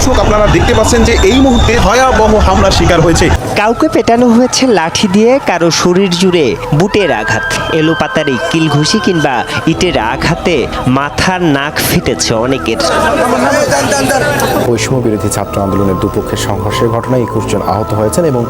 দর্শক আপনারা দেখতে পাচ্ছেন যে এই মুহূর্তে ভয়াবহ হামলার শিকার হয়েছে। কাউকে পেটানো হয়েছে লাঠি দিয়ে কারও শরীর জুড়ে বুটের আঘাত। এলোপাতারি কিল ঘুষি কিংবা ইটের আঘাতে মাথার নাক ফেটেছে অনেকের। বৈষম্য বিরোধী ছাত্র আন্দোলনের দুপক্ষের সংঘর্ষের ঘটনায় একুশ জন আহত হয়েছেন এবং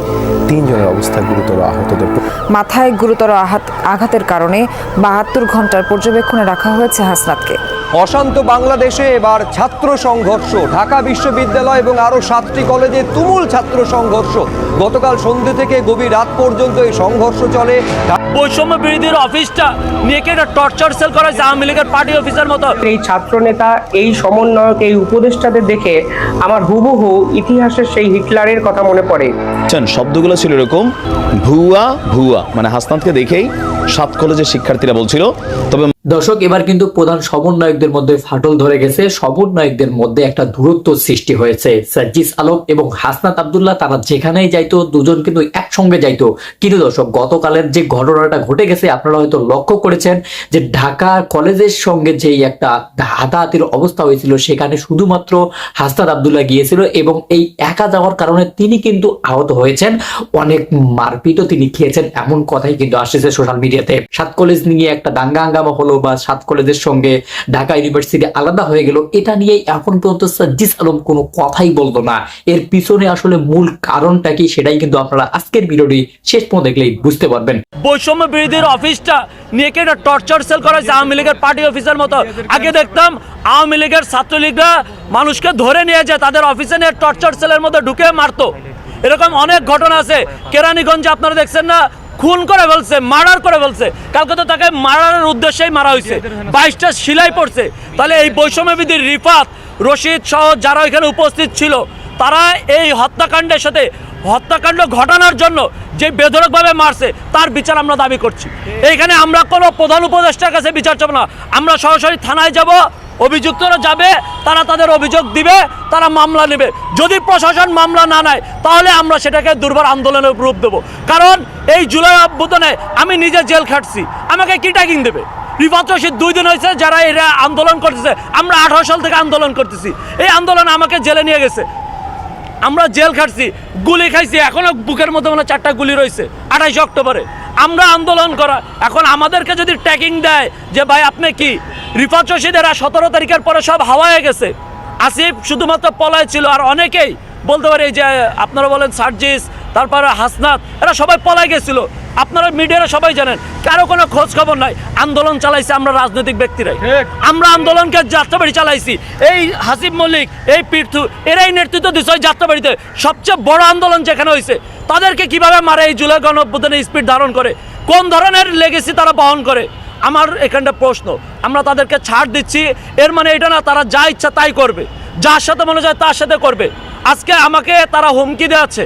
তিনজনের অবস্থা গুরুতর আহতদের মাথায় গুরুতর আঘাত আঘাতের কারণে বাহাত্তর ঘণ্টার পর্যবেক্ষণে রাখা হয়েছে হাসনাতকে। অশান্ত বাংলাদেশে এবার ছাত্র সংঘর্ষ। ঢাকা বিশ্ববিদ্যালয় এবং আরও সাতটি কলেজে তুমুল ছাত্র সংঘর্ষ। গতকাল সন্ধ্যে থেকে গভীর রাত পর্যন্ত এই সংঘর্ষ চলে। বৈষম্য বিরোধীর অফিসটা নিয়ে একটা টর্চার সেল করা হয়েছে আওয়ামী লীগের পার্টি অফিসার মতো? এই ছাত্রনেতা এই সমন্বয়ক এই উপদেষ্টাদের দেখে আমার হুবহু ইতিহাসের সেই হিটলারের কথা মনে পড়ে। শব্দগুলো ছিল এরকম ভুয়া ভুয়া। মানে হাসনাতকে দেখেই সাত কলেজের শিক্ষার্থীরা বলছিল তবে দর্শক, এবার কিন্তু প্রধান সমন্বয়কদের মধ্যে ফাটল ধরে গেছে। সমন্বয়কদের মধ্যে একটা দূরত্ব সৃষ্টি হয়েছে। সার্জিস আলম এবং হাসনাত আব্দুল্লাহ, তারা যেখানেই যাইতো, দুজন কিন্তু একসঙ্গে যাইতো। কিন্তু দর্শক, গতকালের যে ঘটনাটা ঘটে গেছে, আপনারা হয়তো লক্ষ্য করেছেন যে ঢাকা কলেজের সঙ্গে যেই একটা হাতাহাতির অবস্থা হয়েছিল, সেখানে শুধুমাত্র হাসনাত আব্দুল্লাহ গিয়েছিল এবং এই একা যাওয়ার কারণে তিনি কিন্তু আহত হয়েছেন। অনেক মারপিটও তিনি খেয়েছেন, এমন কথাই কিন্তু আসছে সোশ্যাল মিডিয়াতে। সাত কলেজ নিয়ে একটা দাঙ্গা হাঙ্গামা হলো। বা সাত কলেজের সঙ্গে ঢাকা ইউনিভার্সিটি আলাদা হয়ে গেল, এটা নিয়ে এখন পর্যন্ত সাজ্জিস আলম কোনো কথাই বলতো না। এর পিছনে আসলে মূল কারণটা কি সেটাই কিন্তু আপনারা আজকের ভিডিওটি শেষ পর্যন্ত দেখলেই বুঝতে পারবেন। বৈষম্য বিরোধীর অফিসটা নিয়ে একটা টর্চার সেল করা হয়েছে আওয়ামী লীগের পার্টি অফিসের মতো? আগে দেখতাম আওয়ামী লীগের ছাত্রলীগরা মানুষকে ধরে নিয়ে যায়, তাদের অফিসে নিয়ে টর্চার সেলের মধ্যে ঢুকে মারতো। এরকম অনেক ঘটনা আছে। কেরানীগঞ্জে আপনারা দেখছেন না খুন করে ফেলছে মার্ডার করে ফেলছে। কালকে তো তাকে মারার উদ্দেশ্যেই মারা হয়েছে বাইশটা সিলাই পড়ছে। তাহলে এই বৈষম্য বিধির রিফাত রশিদ সহ যারা এখানে উপস্থিত ছিল তারা এই হত্যাকাণ্ডের সাথে হত্যাকাণ্ড ঘটানোর জন্য যে বেধরকভাবে মারছে তার বিচার আমরা দাবি করছি। এইখানে আমরা কোনো প্রধান উপদেষ্টার কাছে বিচার চাবো না। আমরা সরাসরি থানায় যাব অভিযুক্তরা যাবে, তারা তাদের অভিযোগ দিবে, তারা মামলা নেবে। যদি প্রশাসন মামলা না নেয়, তাহলে আমরা সেটাকে দুর্বার আন্দোলনের রূপ দেবো। কারণ এই জুলাই অভ্যুতনে আমি নিজে জেল খাটছি। আমাকে কি ট্যাগিং দেবে? বিপত্র সে দুই দিন হয়েছে, যারা এরা আন্দোলন করতেছে, আমরা আঠারো সাল থেকে আন্দোলন করতেছি। এই আন্দোলন আমাকে জেলে নিয়ে গেছে। আমরা জেল খাটছি, গুলি খাইছি এখনও বুকের মধ্যে মানে চারটা গুলি রয়েছে, আঠাইশ অক্টোবরে। আমরা আন্দোলন করা, এখন আমাদেরকে যদি ট্যাকিং দেয় যে ভাই আপনি কি, রিফাত রশিদেরা সতেরো তারিখের পরে সব হাওয়ায় গেছে। আসিফ শুধুমাত্র পলায় ছিল, আর অনেকেই বলতে পারে যে আপনারা বলেন সার্জিস তারপরে হাসনাত এরা সবাই পলাই গেছিল। আপনারা মিডিয়ারা সবাই জানেন কারও কোনো খোঁজ খবর নাই। আন্দোলন চালাইছে আমরা রাজনৈতিক ব্যক্তিরাই। আমরা আন্দোলনকে যাত্রাবাড়ি চালাইছি। এই হাসিব মল্লিক এই পীর্থু এরাই নেতৃত্ব দিচ্ছে ওই যাত্রাবাড়িতে। সবচেয়ে বড় আন্দোলন যেখানে হয়েছে তাদেরকে কীভাবে মারে এই জুলাই গণ স্পিড ধারণ করে? কোন ধরনের লেগেসি তারা বহন করে? আমার এখানটা প্রশ্ন। আমরা তাদেরকে ছাড় দিচ্ছি এর মানে এটা না তারা যা ইচ্ছা তাই করবে। যার সাথে মনে যায় তার সাথে করবে। আজকে আমাকে তারা হুমকি দেওয়াচ্ছে।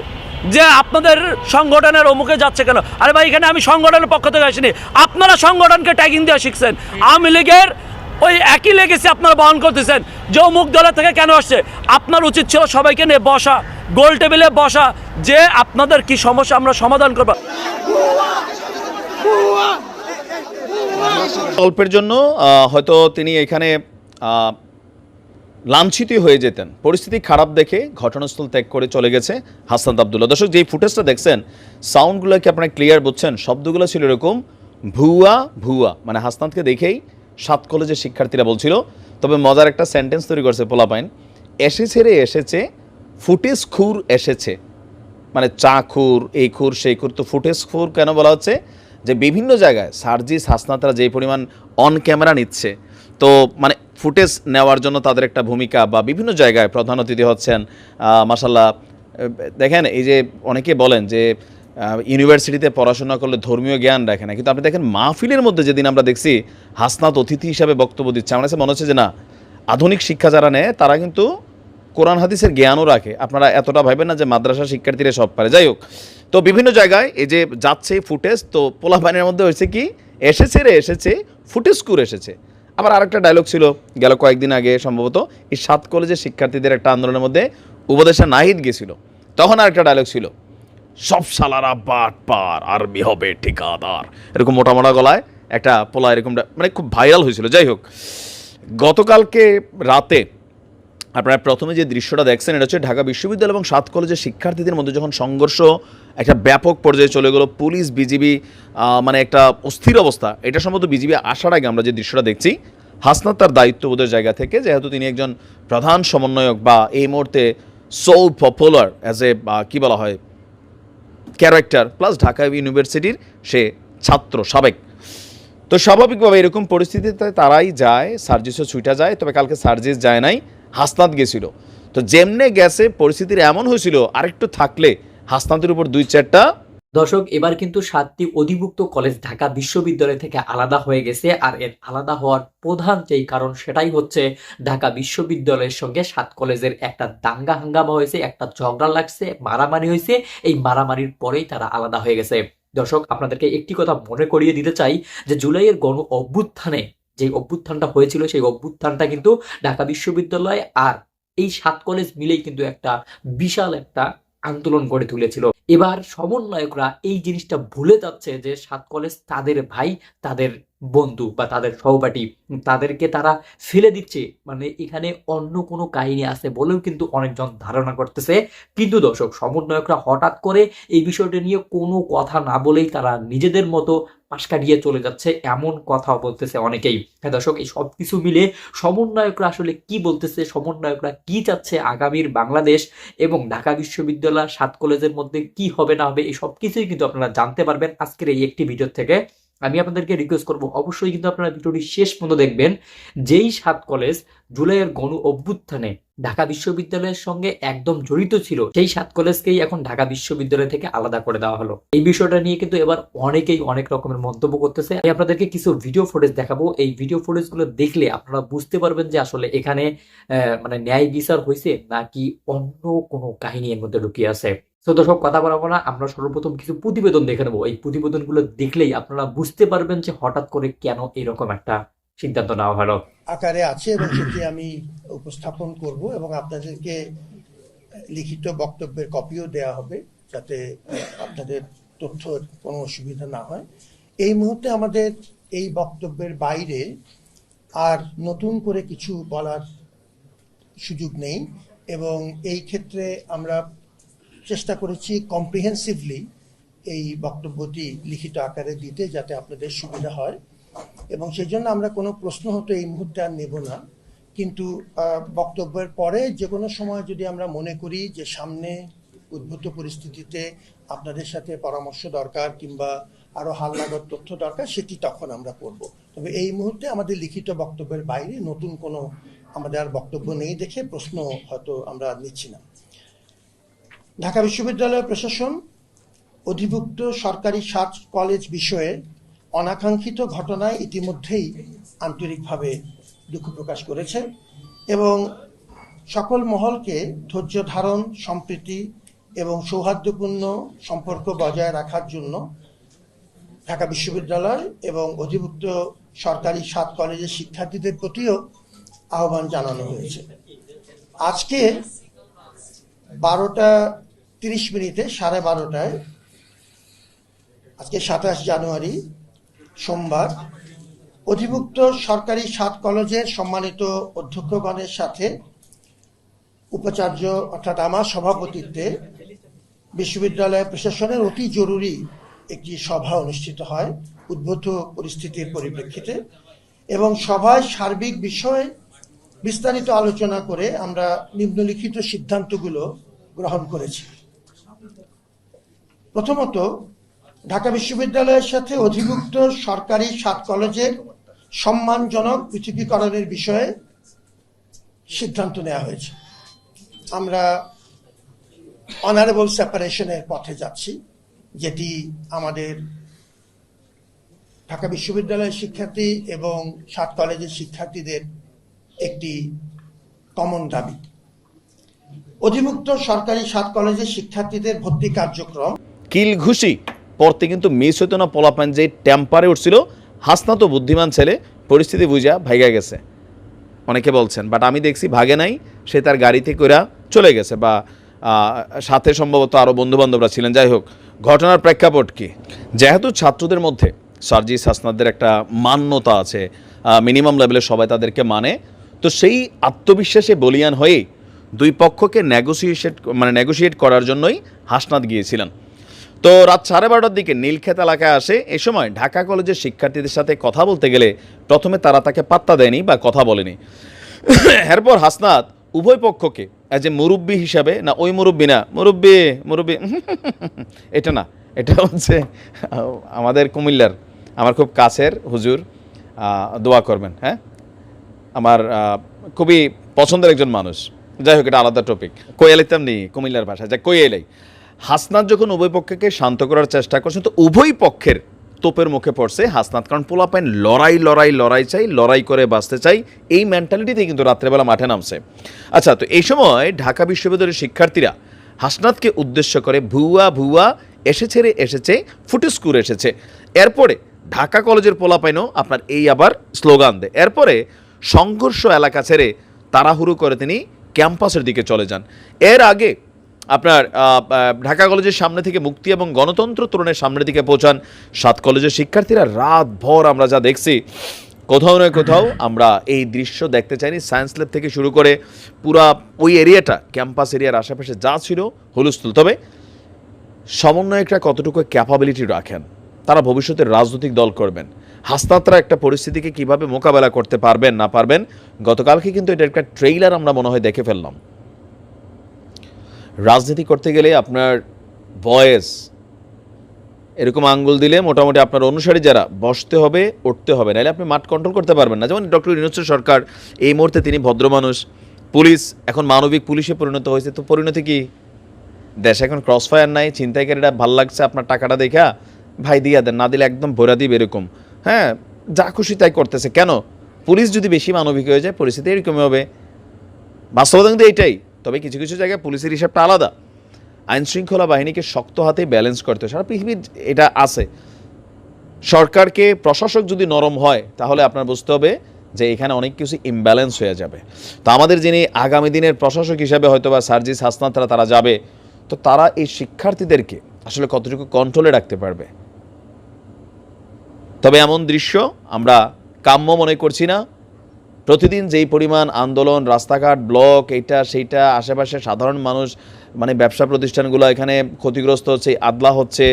যে আপনাদের সংগঠনের অমুকে যাচ্ছে কেন? আরে ভাই, এখানে আমি সংগঠনের পক্ষ থেকে আসিনি। আপনারা সংগঠনকে ট্যাগিং দেওয়া শিখছেন। আওয়ামী লীগের ওই একই লেগেছে আপনারা বহন করতেছেন। যে অমুক দলের থেকে কেন আসছে? আপনার উচিত ছিল সবাইকে নিয়ে বসা, গোল টেবিলে বসা, যে আপনাদের কি সমস্যা আমরা সমাধান করব। অল্পের জন্য হয়তো তিনি এখানে লাঞ্ছিত হয়ে যেতেন। পরিস্থিতি খারাপ দেখে ঘটনাস্থল ত্যাগ করে চলে গেছে হাসান আবদুল্লাহ। দর্শক, যেই ফুটেজটা দেখছেন সাউন্ডগুলো কি আপনারা ক্লিয়ার বুঝছেন? শব্দগুলো ছিল এরকম, ভুয়া ভুয়া মানে হাসনাতকে দেখেই সাত কলেজের শিক্ষার্থীরা বলছিল। তবে মজার একটা সেন্টেন্স তৈরি করছে পোলাপাইন, এসেছে রে, এসেছে, ফুটেজ খুর এসেছে। মানে চা খুর, এই খুর, সেই খুর, তো ফুটেজ খুর কেন বলা হচ্ছে? যে বিভিন্ন জায়গায় সার্জিস, হাসনাতরা যেই পরিমাণ অন ক্যামেরা নিচ্ছে। তো মানে ফুটেজ নেওয়ার জন্য তাদের একটা ভূমিকা বা বিভিন্ন জায়গায় প্রধান অতিথি হচ্ছেন মাসাল্লাহ দেখেন এই যে অনেকে বলেন যে ইউনিভার্সিটিতে পড়াশোনা করলে ধর্মীয় জ্ঞান রাখে না, কিন্তু আপনি দেখেন মাহফিলের মধ্যে যেদিন আমরা দেখছি হাসনাত অতিথি হিসাবে বক্তব্য দিচ্ছে, আমার কাছে মনে হচ্ছে যে না, আধুনিক শিক্ষা যারা নেয়, তারা কিন্তু কোরআন, হাদিসের জ্ঞানও রাখে। আপনারা এতটা ভাবেন না যে মাদ্রাসা শিক্ষার্থীরা সব পারে। যাই হোক, তো বিভিন্ন জায়গায় এই যে যাচ্ছে ফুটেজ, তো পোলাপানের মধ্যে হয়েছে কি, এসেছে রে, এসেছে, ফুটেজ কুর এসেছে। আবার আরেকটা ডায়লগ ছিল, গেল কয়েকদিন আগে সম্ভবত, এই সাত কলেজের শিক্ষার্থীদের একটা আন্দোলনের মধ্যে উপদেশা নাহিদ গেছিল তখন আরেকটা ডায়লগ ছিল, সব সালারা বাট পার, আর্মি হবে ঠিকাদার। এরকম মোটা মোটা গলায় একটা পোলা এরকম মানে খুব ভাইরাল হয়েছিল। যাই হোক, গতকালকে রাতে আপনারা প্রথমে যে দৃশ্যটা দেখছেন, এটা হচ্ছে ঢাকা বিশ্ববিদ্যালয় এবং সাত কলেজের শিক্ষার্থীদের মধ্যে যখন সংঘর্ষ, একটা ব্যাপক পর্যায়ে চলে গেলো, পুলিশ, বিজিবি মানে একটা অস্থির অবস্থা, এটা সম্ভবত বিজিবি আসার আগে আমরা যে দৃশ্যটা দেখছি, হাসনাত তার দায়িত্ববোধের জায়গা থেকে, যেহেতু তিনি একজন প্রধান সমন্বয়ক বা এই মুহূর্তে সো পপুলার অ্যাজ এ কী বলা হয় ক্যারেক্টার প্লাস ঢাকা ইউনিভার্সিটির সে ছাত্র, সাবেক। তো স্বাভাবিকভাবে এরকম পরিস্থিতিতে তারাই যায়, সার্জিসও ছুটা যায়, তবে কালকে সার্জিস যায় নাই। হাসনাত গেছিল। তো যেমনে গেছে, পরিস্থিতির এমন হয়েছিল, আরেকটু থাকলে হাসনাতের উপর দুই চারটা দর্শক, এবার কিন্তু সাতটি অধিভুক্ত কলেজ ঢাকা বিশ্ববিদ্যালয় থেকে আলাদা হয়ে গেছে, আর এর আলাদা হওয়ার প্রধান যেই কারণ, সেটাই হচ্ছে ঢাকা বিশ্ববিদ্যালয়ের সঙ্গে সাত কলেজের একটা দাঙ্গা হাঙ্গামা হয়েছে, একটা ঝগড়া লাগছে, মারামারি হয়েছে, এই মারামারির পরেই তারা আলাদা হয়ে গেছে। দর্শক, আপনাদেরকে একটি কথা মনে করিয়ে দিতে চাই যে, জুলাইয়ের গণ অভ্যুত্থানে যে অভ্যুত্থানটা হয়েছিল, সেই অভ্যুত্থানটা কিন্তু ঢাকা বিশ্ববিদ্যালয় আর এই সাত কলেজ মিলেই কিন্তু একটা বিশাল একটা আন্দোলন গড়ে তুলেছিল। এবার সমন্বয়করা এই জিনিসটা ভুলে যাচ্ছে যে সাত কলেজ তাদের ভাই, তাদের বন্ধু বা তাদের সহপাঠী, তাদেরকে তারা ফেলে দিচ্ছে। মানে এখানে অন্য কোনো কাহিনী আছে বলেও কিন্তু অনেকজন ধারণা করতেছে। কিন্তু দর্শক, সমন্বয়করা হঠাৎ করে এই বিষয়টা নিয়ে কোনো কথা না বলেই তারা নিজেদের মতো পাশ কাটিয়ে চলে যাচ্ছে, এমন কথাও বলতেছে অনেকেই। হ্যাঁ দর্শক, এই সব কিছু মিলে সমন্বয়করা আসলে কি বলতেছে, সমন্বয়করা কি চাচ্ছে আগামীর বাংলাদেশ এবং ঢাকা বিশ্ববিদ্যালয় সাত কলেজের মধ্যে কি হবে না হবে, এই সব কিছুই কিন্তু আপনারা জানতে পারবেন আজকের এই একটি ভিডিও থেকে। আমি আপনাদেরকে রিকোয়েস্ট করব, অবশ্যই কিন্তু আপনারা ভিডিওটি শেষ পর্যন্ত দেখবেন। যেই সাত কলেজ জুলাইয়ের গণ অভ্যুত্থানে ঢাকা বিশ্ববিদ্যালয়ের সঙ্গে একদম জড়িত ছিল, সেই সাত কলেজকেই এখন ঢাকা বিশ্ববিদ্যালয় থেকে আলাদা করে দেওয়া হলো। এই বিষয়টা নিয়ে কিন্তু এবার অনেকেই অনেক রকমের মন্তব্য করতেছে। আমি আপনাদেরকে কিছু ভিডিও ফুটেজ দেখাবো। এই ভিডিও ফুটেজগুলো দেখলে আপনারা বুঝতে পারবেন যে আসলে এখানে মানে ন্যায় বিচার হয়েছে নাকি অন্য কোনো কাহিনী এর মধ্যে ঢুকিয়ে আছে। তো দর্শক কথা বলাবো না, আমরা সর্বপ্রথম কিছু প্রতিবেদন দেখে নেব। এই প্রতিবেদনগুলো দেখলেই আপনারা বুঝতে পারবেন যে হঠাৎ করে কেন এরকম একটা সিদ্ধান্ত নেওয়া হলো। আকারে আছে এবং সেটি আমি উপস্থাপন করব এবং আপনাদেরকে লিখিত বক্তব্যের কপিও দেওয়া হবে যাতে আপনাদের তথ্য কোনো অসুবিধা না হয়। এই মুহূর্তে আমাদের এই বক্তব্যের বাইরে আর নতুন করে কিছু বলার সুযোগ নেই এবং এই ক্ষেত্রে আমরা চেষ্টা করেছি কম্প্রিহেন্সিভলি এই বক্তব্যটি লিখিত আকারে দিতে যাতে আপনাদের সুবিধা হয়। এবং সেই জন্য আমরা কোনো প্রশ্ন হতো এই মুহূর্তে আর নেব না। কিন্তু বক্তব্যের পরে যে কোনো সময় যদি আমরা মনে করি যে সামনে উদ্ভূত পরিস্থিতিতে আপনাদের সাথে পরামর্শ দরকার কিংবা আরও হালনাগদ তথ্য দরকার, সেটি তখন আমরা করব। তবে এই মুহূর্তে আমাদের লিখিত বক্তব্যের বাইরে নতুন কোনো আমাদের আর বক্তব্য নেই দেখে প্রশ্ন হয়তো আমরা নিচ্ছি না। ঢাকা বিশ্ববিদ্যালয় প্রশাসন অধিভুক্ত সরকারি সাত কলেজ বিষয়ে অনাকাঙ্ক্ষিত ঘটনায় ইতিমধ্যেই আন্তরিকভাবে দুঃখ প্রকাশ করেছে এবং সকল মহলকে ধৈর্য ধারণ, সম্প্রীতি এবং সৌহার্দ্যপূর্ণ সম্পর্ক বজায় রাখার জন্য ঢাকা বিশ্ববিদ্যালয় এবং অধিভুক্ত সরকারি সাত কলেজের শিক্ষার্থীদের প্রতিও আহ্বান জানানো হয়েছে। আজকে বারোটা তিরিশ মিনিটে সাড়ে বারোটায়, আজকে সাতাশ জানুয়ারি, সোমবার। অধিভুক্ত সরকারি সাত কলেজের সম্মানিত অধ্যক্ষগণের সাথে উপাচার্য অর্থাৎ আমার সভাপতিত্বে বিশ্ববিদ্যালয় প্রশাসনের অতি জরুরি একটি সভা অনুষ্ঠিত হয় উদ্ভূত পরিস্থিতির পরিপ্রেক্ষিতে এবং সভায় সার্বিক বিষয়ে বিস্তারিত আলোচনা করে আমরা নিম্নলিখিত সিদ্ধান্তগুলো গ্রহণ করেছি। প্রথমত, ঢাকা বিশ্ববিদ্যালয়ের সাথে অধিভুক্ত সরকারি সাত কলেজের সম্মানজনক পৃথিবীকরণের বিষয়ে সিদ্ধান্ত নেওয়া হয়েছে। আমরা অনারেবল সেপারেশনের পথে যাচ্ছি, যেটি আমাদের ঢাকা বিশ্ববিদ্যালয়ের শিক্ষার্থী এবং সাত কলেজের শিক্ষার্থীদের একটি কমন দাবি। অধিভুক্ত সরকারি সাত কলেজের শিক্ষার্থীদের ভর্তি কার্যক্রম কিল ঘুষি। পড়তে কিন্তু মিস হতো না পোলাপান যে টেম্পারে উঠছিল হাসনা তো বুদ্ধিমান ছেলে, পরিস্থিতি বুঝা ভাইগা গেছে। অনেকে বলছেন বাট আমি দেখছি ভাগে নাই, সে তার গাড়িতে কইরা চলে গেছে, বা সাথে সম্ভবত আরও বন্ধুবান্ধবরা ছিলেন। যাই হোক, ঘটনার প্রেক্ষাপট কি? যেহেতু ছাত্রদের মধ্যে সার্জিস হাসনাদের একটা মান্যতা আছে মিনিমাম লেভেলে সবাই তাদেরকে মানে তো সেই আত্মবিশ্বাসে বলিয়ান হয়ে দুই পক্ষকে নেগোসিয়েট মানে নেগোসিয়েট করার জন্যই হাসনাত গিয়েছিলেন। তো রাত সাড়ে বারোটার দিকে নীলক্ষেত এলাকায় আসে। এ সময় ঢাকা কলেজের শিক্ষার্থীদের সাথে কথা বলতে গেলে প্রথমে তারা তাকে পাত্তা দেয়নি বা কথা বলেনি। এরপর হাসনাত উভয় পক্ষকে অ্যাজ এ মুরব্বী হিসাবে, না, ওই মুরব্বী না, মুরব্বী মুরব্বী, এটা না, এটা হচ্ছে আমাদের কুমিল্লার, আমার খুব কাছের হুজুর দোয়া করবেন হ্যাঁ? আমার খুবই পছন্দের একজন মানুষ। যাই হোক, এটা আলাদা টপিক কোয়েলিতাম নেই কুমিল্লার ভাষা যা কোয়েলাই হাসনাত যখন উভয় পক্ষকে শান্ত করার চেষ্টা করছেন তো উভয় পক্ষের তোপের মুখে পড়ছে হাসনাত। কারণ পোলাপাইন লড়াই লড়াই লড়াই চাই, লড়াই করে বাঁচতে চাই, এই মেন্টালিটিতে কিন্তু রাত্রেবেলা মাঠে নামছে। আচ্ছা তো এই সময় ঢাকা বিশ্ববিদ্যালয়ের শিক্ষার্থীরা হাসনাতকে উদ্দেশ্য করে ভুয়া ভুয়া, এসেছে রে, এসেছে ফুটুস্কুর এসেছে। এরপরে ঢাকা কলেজের পোলাপাইনও আপনার এই আবার স্লোগান দেয়। এরপরে সংঘর্ষ এলাকা ছেড়ে তাড়াহুড়ো করে তিনি ক্যাম্পাসের দিকে চলে যান। এর আগে আপনার ঢাকা কলেজের সামনে থেকে মুক্তি এবং গণতন্ত্র তরুণের সামনের দিকে পৌঁছান সাত কলেজের শিক্ষার্থীরা। রাত ভর আমরা যা দেখছি, কোথাও না কোথাও আমরা এই দৃশ্য দেখতে চাইনি। সায়েন্স ল্যাব থেকে শুরু করে পুরা ওই এরিয়াটা ক্যাম্পাস এরিয়ার আশেপাশে যা ছিল হুলস্থুল। তবে সমন্বয়করা কতটুকু ক্যাপাবিলিটি রাখেন, তারা ভবিষ্যতে রাজনৈতিক দল করবেন। হাস্তাত্রা একটা পরিস্থিতিকে কীভাবে মোকাবেলা করতে পারবেন, না পারবেন, গতকালকে কিন্তু এটা একটা ট্রেইলার আমরা মনে হয় দেখে ফেললাম। রাজনীতি করতে গেলে আপনার বয়েস এরকম আঙ্গুল দিলে মোটামুটি আপনার অনুসারী যারা বসতে হবে, উঠতে হবে। নাহলে আপনি মাঠ কন্ট্রোল করতে পারবেন না। যেমন ডক্টর ইউনুস সরকার এই মুহূর্তে তিনি ভদ্র মানুষ, পুলিশ, এখন মানবিক পুলিশে পরিণত হয়েছে। তো পরিণতি কি? দেশে এখন ক্রস ফায়ার নাই ছিনতাইকারীরা ভালো লাগছে আপনার টাকাটা দেখা, ভাই দিয়া দেন, না দিলে একদম ভরা দিবে এরকম। হ্যাঁ যা খুশি তাই করতেছে। কেন? পুলিশ যদি বেশি মানবিক হয়ে যায়, পরিস্থিতি এরকমই হবে। বাস্তবতা কিন্তু এইটাই। তবে কিছু কিছু জায়গায় পুলিশের হিসাবটা আলাদা। আইন শৃঙ্খলা বাহিনীকে শক্ত হাতে ব্যালেন্স করতে সারা পৃথিবীর এটা আছে। সরকারকে প্রশাসক যদি নরম হয়, তাহলে আপনার বুঝতে হবে যে এখানে অনেক কিছু ইমব্যালেন্স হয়ে যাবে। তো আমাদের যিনি আগামী দিনের প্রশাসক হিসাবে হয়তো বা সার্জিস হাসনাতরা তারা যাবে। তো তারা এই শিক্ষার্থীদেরকে আসলে কতটুকু কন্ট্রোলে রাখতে পারবে? তবে এমন দৃশ্য আমরা কাম্য মনে করছি না। প্রতিদিন যেই পরিমাণ আন্দোলন, রাস্তাঘাট, ব্লক এইটা সেইটা, আশেপাশে সাধারণ মানুষ মানে ব্যবসা প্রতিষ্ঠানগুলো এখানে ক্ষতিগ্রস্ত হচ্ছে আদলা হচ্ছে,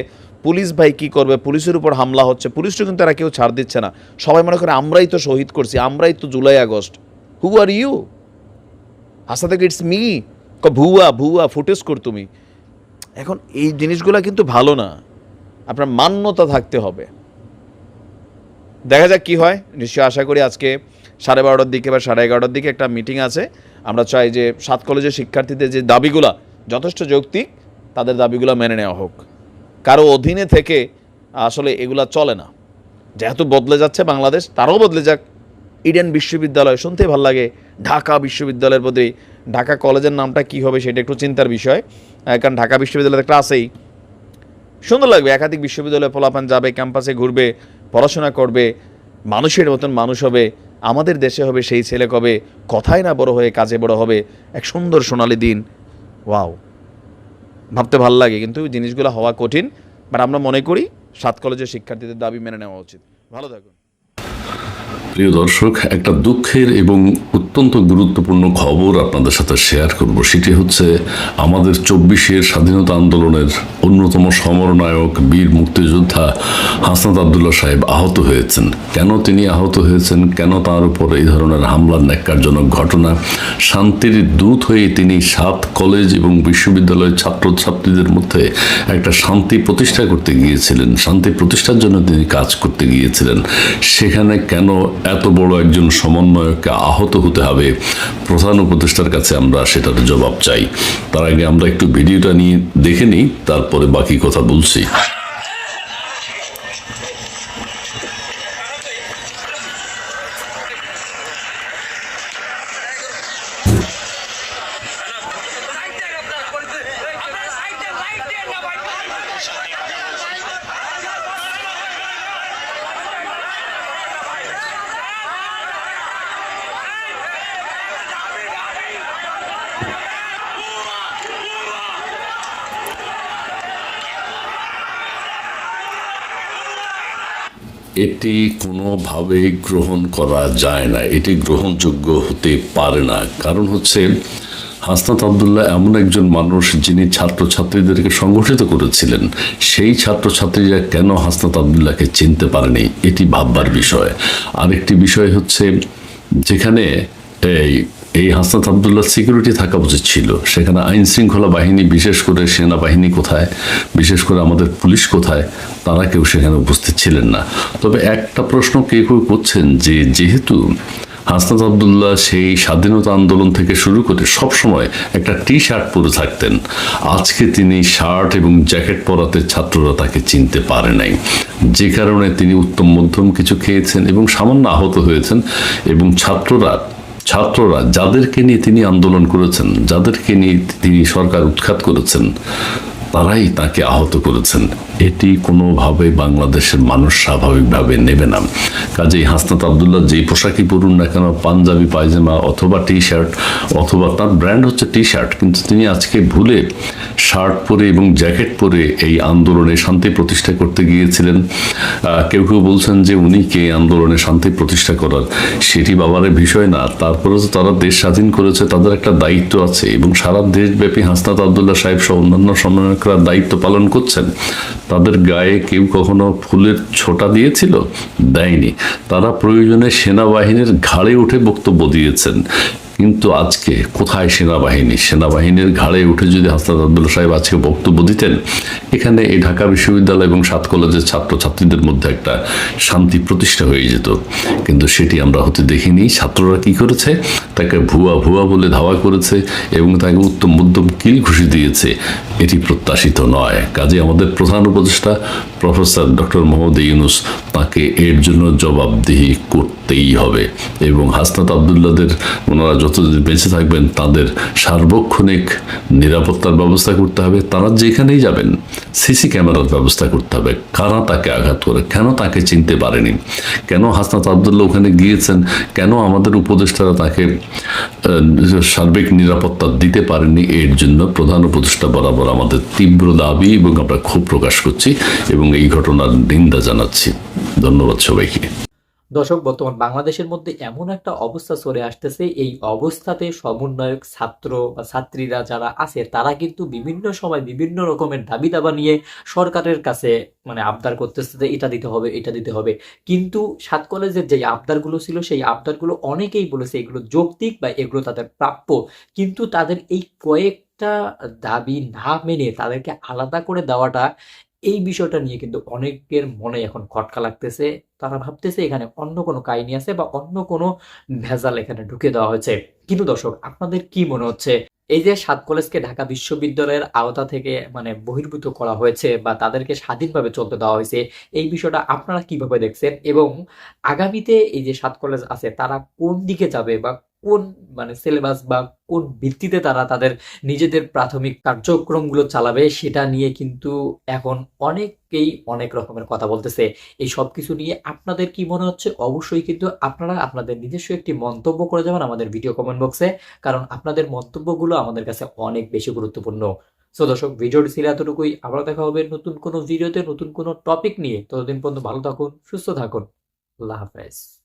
পুলিশ ভাই কি করবে, পুলিশের উপর হামলা হচ্ছে, পুলিশও কিন্তু তারা কেউ ছাড় দিচ্ছে না। সবাই মনে করে আমরাই তো শহীদ করছি, আমরাই তো July August. Who are you হাসা থেকে ইটস মি। ভুয়া ভুয়া ফুটেজ কর তুমি। এখন এই জিনিসগুলো কিন্তু ভালো না। আপনার মান্যতা থাকতে হবে। দেখা যাক কি হয়, নিশ্চয়ই আশা করি আজকে সাড়ে বারোটার দিকে বা সাড়ে এগারোটার দিকে একটা মিটিং আছে। আমরা চাই যে সাত কলেজের শিক্ষার্থীদের যে দাবিগুলা, যথেষ্ট যৌক্তিক, তাদের দাবিগুলো মেনে নেওয়া হোক। কারও অধীনে থেকে আসলে এগুলা চলে না। যেহেতু বদলে যাচ্ছে বাংলাদেশ, তারাও বদলে যাক। ইডেন বিশ্ববিদ্যালয় শুনতে ভালো লাগে। ঢাকা বিশ্ববিদ্যালয়ের প্রতি ঢাকা কলেজের নামটা কি হবে সেটা একটু চিন্তার বিষয়। কারণ ঢাকা বিশ্ববিদ্যালয় একটা আছেই। সুন্দর লাগবে, একাধিক বিশ্ববিদ্যালয়ে পোলাপান যাবে, ক্যাম্পাসে ঘুরবে, পড়াশোনা করবে, মানুষের মতন মানুষ হবে। আমাদের দেশে হবে সেই ছেলে কবে? কথাই না বড় হয়ে কাজে বড় হবে। এক সুন্দর সোনালি দিন। ওয়াও। ভাবতে ভালো লাগে কিন্তু জিনিসগুলো হওয়া কঠিন। বাট আমরা মনে করি সাত কলেজের শিক্ষার্থীদের দাবি মেনে নেওয়া উচিত। ভালো থাকুন। প্রিয় দর্শক, একটা দুঃখের এবং অত্যন্ত গুরুত্বপূর্ণ খবর আপনাদের সাথে শেয়ার করব। সেটি হচ্ছে আমাদের চব্বিশের স্বাধীনতা আন্দোলনের অন্যতম সমরনায়ক বীর মুক্তিযোদ্ধা হাসনাত আবদুল্লাহ সাহেব আহত হয়েছেন। কেন তিনি আহত হয়েছেন? কেন তার উপর এই ধরনের হামলার ন্যাক্কারজনক ঘটনা? শান্তির দূত হয়ে তিনি সাত কলেজ এবং বিশ্ববিদ্যালয়ের ছাত্রছাত্রীদের মধ্যে একটা শান্তি প্রতিষ্ঠা করতে গিয়েছিলেন। শান্তি প্রতিষ্ঠার জন্য তিনি কাজ করতে গিয়েছিলেন। সেখানে কেন এত বড় একজন সমন্বয়কে আহত হতে হবে। প্রধান উপদেষ্টার কাছে আমরা সেটার জবাব চাই। তার আগে আমরা একটু ভিডিওটা নিয়ে দেখে নিই, তারপরে বাকি কথা বলছি। এটি কোনোভাবেই গ্রহণ করা যায় না। এটি গ্রহণযোগ্য হতে পারে না। কারণ হচ্ছে, হাসনাত আবদুল্লাহ এমন একজন মানুষ যিনি ছাত্রছাত্রীদেরকে সংগঠিত করেছিলেন। সেই ছাত্রছাত্রীরা কেন হাসনাত আবদুল্লাহকে চিনতে পারেনি? এটি ভাববার বিষয়। আরেকটি বিষয় হচ্ছে, যেখানে এই এই হাসনাত আবদুল্লাহ সিকিউরিটি থাকা উচিত ছিল। সেখানে আইন শৃঙ্খলা বাহিনী, বিশেষ করে সেনাবাহিনী কোথায়, বিশেষ করে আমাদের পুলিশ কোথায়, তারা কেউ সেখানে উপস্থিত ছিলেন না। তবে একটা প্রশ্ন কেউ কেউ করছেন যে, যেহেতু হাসনাত আবদুল্লাহ সেই স্বাধীনতা আন্দোলন থেকে শুরু করে সবসময় একটা টি শার্ট পরে থাকতেন, আজকে তিনি শার্ট এবং জ্যাকেট পরাতে ছাত্ররা তাকে চিনতে পারে নাই। যে কারণে তিনি উত্তম মধ্যম কিছু খেয়েছেন এবং সামান্য আহত হয়েছেন এবং ছাত্ররা ছাত্ররা যাদেরকে নিয়ে তিনি আন্দোলন করেছেন, যাদেরকে নিয়ে তিনি সরকার উৎখাত করেছেন, তারাই তাকে আহত করেছেন। এটি কোনোভাবে বাংলাদেশের মানুষ স্বাভাবিকভাবে নেবে না। কাজেই হাসনাত আবদুল্লাহ যেই পোশাকই পরুন না কেন, পাঞ্জাবি, পায়জামা অথবা টি শার্ট অথবা তার ব্র্যান্ড হচ্ছে টি শার্ট কিন্তু তিনি আজকে ভুলে শার্ট পরে এবং জ্যাকেট পরে এই আন্দোলনে শান্তি প্রতিষ্ঠা করতে গিয়েছিলেন। কেউ কেউ বলছেন যে উনি কে আন্দোলনে শান্তি প্রতিষ্ঠা করার, সেটি বাবারের বিষয় না। তারপরে তো তারা দেশ স্বাধীন করেছে, তাদের একটা দায়িত্ব আছে এবং সারা দেশব্যাপী হাসনাত আবদুল্লাহ সাহেব সহ অন্যান্য সমন্বয়করা দায়িত্ব পালন করছেন। তাদের গায়ে কেউ কখনো ফুলের ছোটা দিয়েছিল? দেয়নি। তারা প্রয়োজনে সেনাবাহিনীর ঘাড়ে উঠে বক্তব্য দিয়েছেন। কিন্তু আজকে কোথায় সেনাবাহিনী? সেনাবাহিনীর ঘাড়ে উঠে যদি হাসনাত আবদুল্লাহ সাহেব আজকে বক্তব্য দিতেন, এখানে এই ঢাকা বিশ্ববিদ্যালয় এবং সাত কলেজের ছাত্রছাত্রীদের মধ্যে একটা শান্তি প্রতিষ্ঠা হয়ে যেত। কিন্তু সেটি আমরা হতে দেখিনি। ছাত্ররা কি করেছে? তাকে ভুয়া ভুয়া বলে ধাওয়া করেছে এবং তাকে উত্তম মধ্যম কিল ঘুষি দিয়েছে। এটি প্রত্যাশিত নয়। কাজে আমাদের প্রধান উপদেষ্টা প্রফেসর ডক্টর মোহাম্মদ ইউনুস তাকে এর জন্য জবাবদিহি করতেই হবে। এবং হাসনাত আবদুল্লাদের ওনারা যতদিন বেঁচে থাকবেন, তাদের সার্বক্ষণিক নিরাপত্তার ব্যবস্থা করতে হবে। তারা যেখানেই যাবেন, সিসি ক্যামেরার ব্যবস্থা করতে হবে। কারা তাকে আঘাত করে? কেন তাকে চিনতে পারেনি? কেন হাসনাত আবদুল্লাহ ওখানে গিয়েছেন? কেন আমাদের উপদেষ্টারা তাকে সার্বিক নিরাপত্তা দিতে পারেনি এর জন্য প্রধান উপদেষ্টা বরাবর আমাদের তীব্র দাবি এবং আমরা ক্ষোভ প্রকাশ করছি এবং এই ঘটনার নিন্দা জানাচ্ছি। ধন্যবাদ সবাইকে। দর্শক, বর্তমান বাংলাদেশের মধ্যে এমন একটা অবস্থা চলে আসতেছে। এই অবস্থাতে সমন্বয়ক, ছাত্র বা ছাত্রীরা যারা আছে, তারা কিন্তু বিভিন্ন সময় বিভিন্ন রকমের দাবি দাবা নিয়ে সরকারের কাছে মানে আবদার করতেছে যে এটা দিতে হবে, এটা দিতে হবে। কিন্তু সাত কলেজের যে আবদারগুলো ছিল, সেই আবদারগুলো অনেকেই বলেছে এগুলো যৌক্তিক বা এগুলো তাদের প্রাপ্য। কিন্তু তাদের এই কয়েকটা দাবি না মেনে তাদেরকে আলাদা করে দেওয়াটা এই বিষয়টা নিয়ে কিন্তু অনেকের মনে এখন খটকা লাগতেছে। তারা ভাবতেছে এখানে অন্য কোনো কাহিনী আছে বা অন্য কোনো ভেজাল এখানে ঢুকে দেওয়া হয়েছে। কিন্তু দর্শক, আপনাদের কি মনে হচ্ছে? এই যে সাত কলেজকে ঢাকা বিশ্ববিদ্যালয়ের আওতা থেকে মানে বহির্ভূত করা হয়েছে বা তাদেরকে স্বাধীনভাবে চলতে দেওয়া হয়েছে, এই বিষয়টা আপনারা কীভাবে দেখছেন? এবং আগামীতে এই যে সাত কলেজ আছে, তারা কোন দিকে যাবে বা কোন মানে সিলেবাস বা কোন ভিত্তিতে তারা তাদের নিজেদের প্রাথমিক কার্যক্রমগুলো চালাবে সেটা নিয়ে কিন্তু এখন অনেকেই অনেক রকমের কথা বলতেছে। এই সব কিছু নিয়ে আপনাদের কি মনে হচ্ছে? অবশ্যই কিন্তু আপনারা আপনাদের নিজস্ব একটি মন্তব্য করে যাবেন আমাদের ভিডিও কমেন্ট বক্সে কারণ আপনাদের মন্তব্যগুলো আমাদের কাছে অনেক বেশি গুরুত্বপূর্ণ। সো দর্শক, ভিডিওটি ছিল এতটুকুই। আবার দেখা হবে নতুন কোনো ভিডিওতে নতুন কোনো টপিক নিয়ে। ততদিন পর্যন্ত ভালো থাকুন, সুস্থ থাকুন। আল্লাহ হাফেজ।